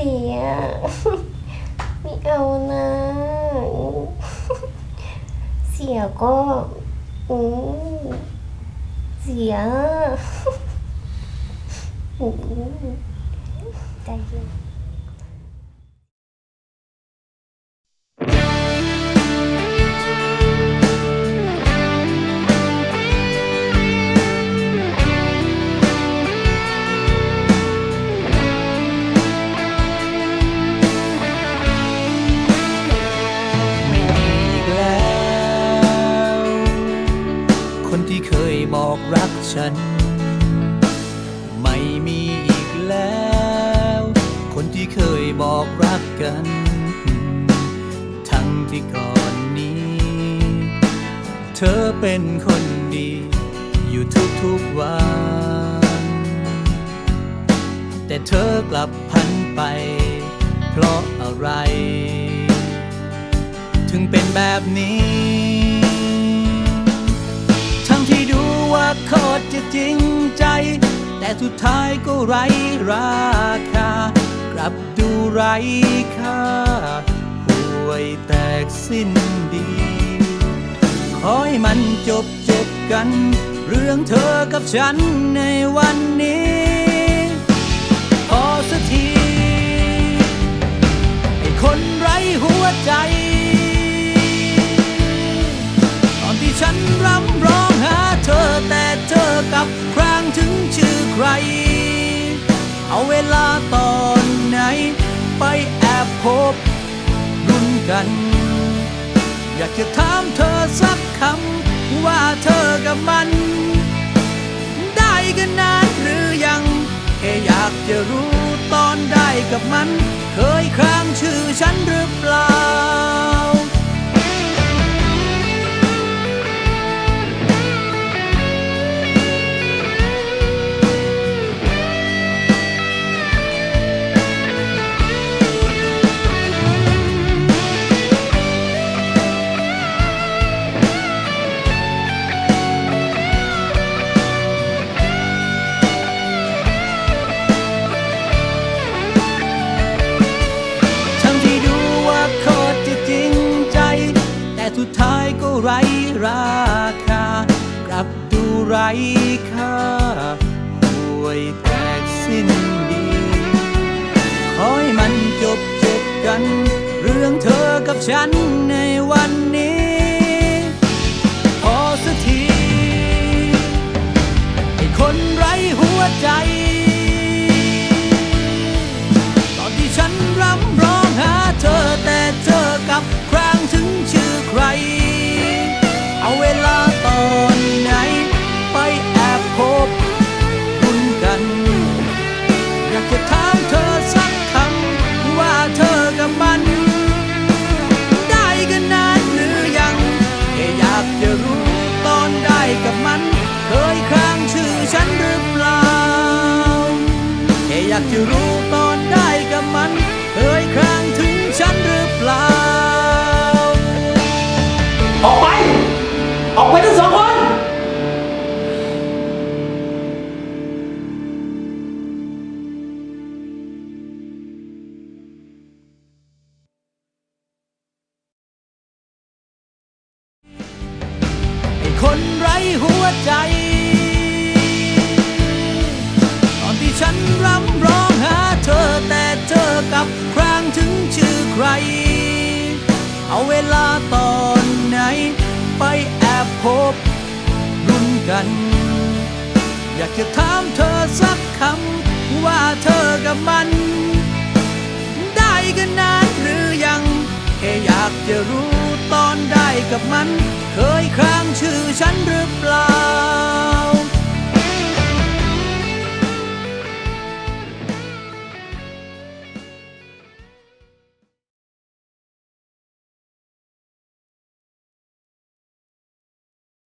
สียไม่เอานะ เสียก็อืมเสียอืมใจเย็น คนที่เคยบอกรักฉัน ไม่มีอีกแล้ว คนที่เคยบอกรักกัน ทั้งที่ก่อนนี้ เธอเป็นคนดี อยู่ทุกๆวัน แต่เธอกลับพันไป เพราะอะไร ถึงเป็นแบบนี้ ดูว่าโคตรจะจริงใจ แต่สุดท้ายก็ไร้ราคา กลับดูไร้ค่าห่วยแตกสิ้นดี ขอให้มันจบจบกัน เรื่องเธอกับฉันในวันนี้ พอสักทีไอ้คนไร้หัวใจ ตอนที่ฉันรำร้อง กับครางถึงชื่อใคร เอาเวลาตอนไหน ไปแอบพบรุนกัน อยากจะถามเธอสักคำ ว่าเธอกับมัน ได้กันนานหรือยังแค่อยากจะรู้ตอนได้กับมัน เคยครางชื่อฉันหรือเปล่า สุดท้ายก็ไร้ราคา กลับดูไร้ค่าห่วยแตกสิ้นดีขอให้มันจบจบกัน เรื่องเธอกับฉันในวันากจะรู้ตอนได้กับมันเคยครางถึงฉันหรือเปล่า ออกไป ออกไปทั้งสองคน ไอ้คนไร้หัวใจ ฉันรำร้องหาเธอแต่เธอกลับครางถึงชื่อใคร เอาเวลาตอนไหน ไปแอบพบรุนกัน อยากจะถามเธอสักคำว่าเธอกับมัน ได้กันนานหรือยัง แค่อยากจะรู้ตอนได้กับมัน เคยครางชื่อฉันหรือเปล่า